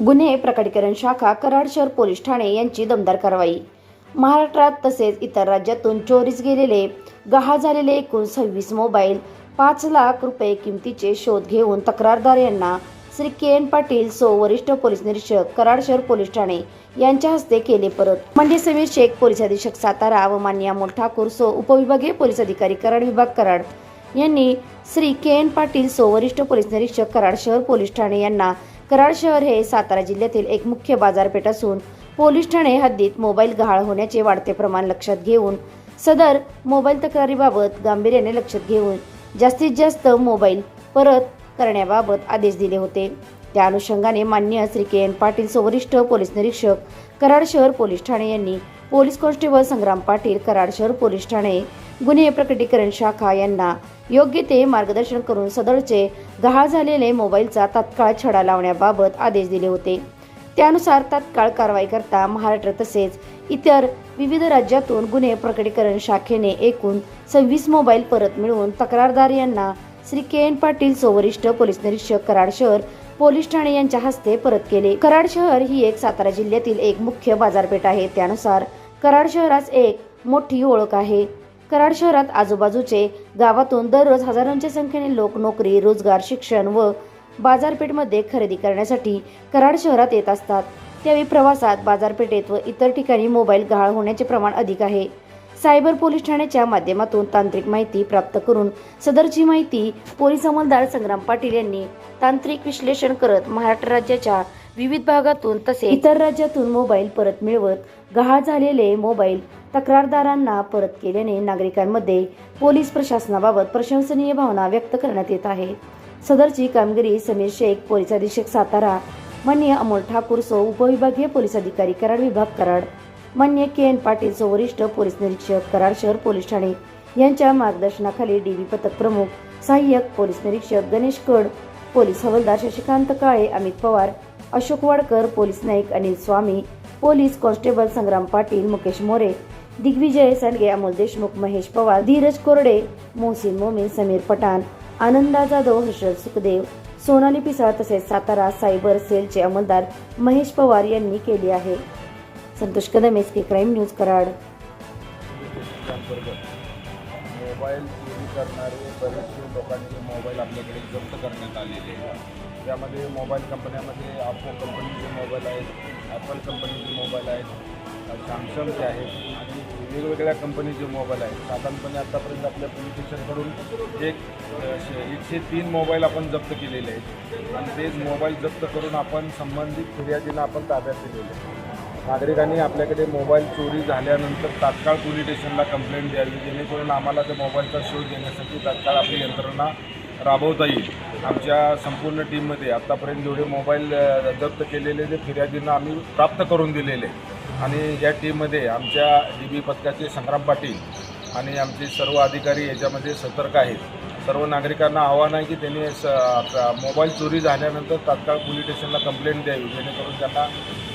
गुन्हे प्रकटीकरण शाखा कराड शहर पोलीस ठाणे यांची दमदार कारवाई. महाराष्ट्रात तसेच इतर राज्यातून चोरीस गेलेले गहाळ झालेले एकूण सव्वीस मोबाईल पाच लाख रुपये किमतीचे शोध घेऊन तक्रारदार यांना श्री के एन पाटील सो वरिष्ठ पोलीस निरीक्षक कराड शहर पोलीस ठाणे यांच्या हस्ते केले परत. म्हणजे समीर शेख पोलीस अधीक्षक सातारा व मान्य अमोल ठाकूर सो उपविभागीय पोलीस अधिकारी कराड विभाग कराड यांनी श्री के एन पाटील सो वरिष्ठ पोलीस निरीक्षक कराड शहर पोलीस ठाणे यांना कराड शहर हे सातारा जिल्ह्यातील एक मुख्य बाजारपेठ असून पोलीस ठाणे हद्दीत मोबाईल गहाळ होण्याचे वाढते प्रमाण लक्षात घेऊन सदर मोबाईल तक्रारीबाबत गांभीर्याने लक्षात घेऊन जास्तीत जास्त मोबाईल परत करण्याबाबत आदेश दिले होते. त्या अनुषंगाने मान्य श्री के एन पाटील सुवरिष्ठ पोलीस निरीक्षक कराड शहर पोलीस ठाणे यांनी पोलीस कॉन्स्टेबल संग्राम पाटील कराड शहर पोलीस ठाणे गुन्हे प्रकटीकरण शाखा यांना योग्य ते मार्गदर्शन करून सदरचे गहाळ झालेले मोबाईलचा तात्काळ छडा लावण्याबाबत आदेश दिले होते. त्यानुसार तात्काळ कारवाई करता महाराष्ट्र तसेच इतर विविध राज्यातून गुन्हे प्रकटीकरण शाखेने एकूण सव्वीस मोबाईल परत मिळवून तक्रारदार यांना श्री के एन पाटील सोवरिष्ठ पोलीस निरीक्षक कराड शहर पोलीस ठाणे यांच्या हस्ते परत केले. कराड शहर ही एक सातारा जिल्ह्यातील एक मुख्य बाजारपेठ आहे. त्यानुसार कराड शहरास एक मोठी ओळख आहे. कराड शहरात आजूबाजूचे गावातून दररोज हजारोंच्या संख्येने लोक नोकरी रोजगार शिक्षण व बाजारपेठमध्ये खरेदी करण्यासाठी कराड शहरात येत असतात. त्यावेळी प्रवासात बाजारपेठेत व इतर ठिकाणी मोबाईल गहाळ होण्याचे प्रमाण अधिक आहे. सायबर पोलीस ठाण्याच्या माध्यमातून तांत्रिक माहिती प्राप्त करून सदरची माहिती पोलीस अंमलदार संग्राम पाटील यांनी तांत्रिक विश्लेषण करत महाराष्ट्र राज्याच्या विविध भागातून तसेच इतर राज्यातून मोबाईल परत मिळवत गहाळ झालेले मोबाईल तक्रारदारांना परत केल्याने नागरिकांमध्ये पोलीस प्रशासनाबाबत प्रशंसनीय भावना व्यक्त करण्यात येत आहे. सदरची कामगिरी समीर शेख पोलीस अधीक्षक सातारा मान्य अमोल ठाकूर सो उपविभागीय पोलीस अधिकारी कराड विभाग कराड. मान्य के एन पाटील सो वरिष्ठ पोलीस निरीक्षक कराड शहर पोलीस ठाणे. यांच्या मार्गदर्शनाखाली डीबी पथक प्रमुख सहाय्यक पोलीस निरीक्षक गणेश कड पोलीस हवालदार शशिकांत काळे अमित पवार अशोक वाडकर पोलीस नाईक अनिल स्वामी पोलीस कॉन्स्टेबल संग्राम पाटील मुकेश मोरे दिग्विजय सांडगे अमोल देशमुख महेश पवार धीरज कोरडे मोहसिन मोमीन समीर पठाण आनंदा जाधव हर्षद सुखदेव सोनाली पिसाळ तसेच सातारा सायबर सेलचे अंमलदार महेश पवार यांनी केली आहे. Santosh Kadam S K crime news Karad. Mobile चोरी करणारे बरेचसे लोकांचे मोबाईल आपल्याकडे जप्त करण्यात आलेले त्यामध्ये मोबाईल कंपन्यामध्ये आपो कंपनीचे मोबाईल आहेत ॲपल कंपनीचे मोबाईल आहेत सॅमसंगचे आहेत. आणि वेगवेगळ्या कंपनीचे मोबाईल आहेत. साधारणपणे आतापर्यंत आपल्या पोलीस स्टेशनकडून एक शे- एकशे तीन मोबाईल आपण जप्त केलेले आहेत. आणि तेच मोबाईल जप्त करून आपण संबंधित फिर्यादीला आपण ताब्यात दिलेले आहे नागरिकांनी आपल्याकडे मोबाईल चोरी झाल्यानंतर तात्काळ पोलीस स्टेशनला कंप्लेंट द्यावी जेणेकरून आम्हाला त्या मोबाईलचा शोध घेण्यासाठी तात्काळ आपली यंत्रणा राबवता येईल. आमच्या संपूर्ण टीममध्ये आत्तापर्यंत जेवढे मोबाईल जप्त केलेले ते फिर्यादींना आम्ही प्राप्त करून दिलेले आणि या टीममध्ये आमच्या डी बी पथकाचे संग्राम पाटील आणि आमचे सर्व अधिकारी याच्यामध्ये सतर्क आहेत. सर्व नागरिकांना आव्हान आहे की त्यांनी स मोबाईल चोरी झाल्यानंतर तात्काळ पोलीस स्टेशनला कंप्लेंट द्यावी जेणेकरून त्यांना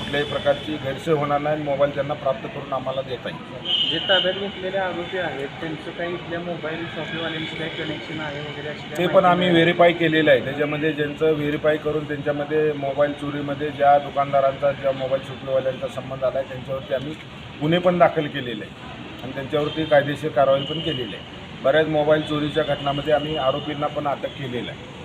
कुठल्याही प्रकारची गैरसोय होणार नाही मोबाईल त्यांना प्राप्त करून आम्हाला देता येईल जे ताब्यात घेतलेले आरोपी आहेत त्यांचं काही इथल्या मोबाईल शॉपीवाल्यांचं काही कनेक्शन आहे वगैरे अशी काही ते पण आम्ही? व्हेरीफाय केलेलं आहे. त्याच्यामध्ये ज्यांचं व्हेरीफाय करून त्यांच्यामध्ये मोबाईल चोरीमध्ये ज्या दुकानदारांचा ज्या मोबाईल शॉपीवाल्यांचा संबंध आला आहे त्यांच्यावरती आम्ही गुन्हे पण दाखल केलेले आहे आणि त्यांच्यावरती कायदेशीर कारवाई पण केलेली आहे. बऱ्याच मोबाईल चोरीच्या घटनामध्ये आम्ही आरोपींना पण अटक केलेलं आहे.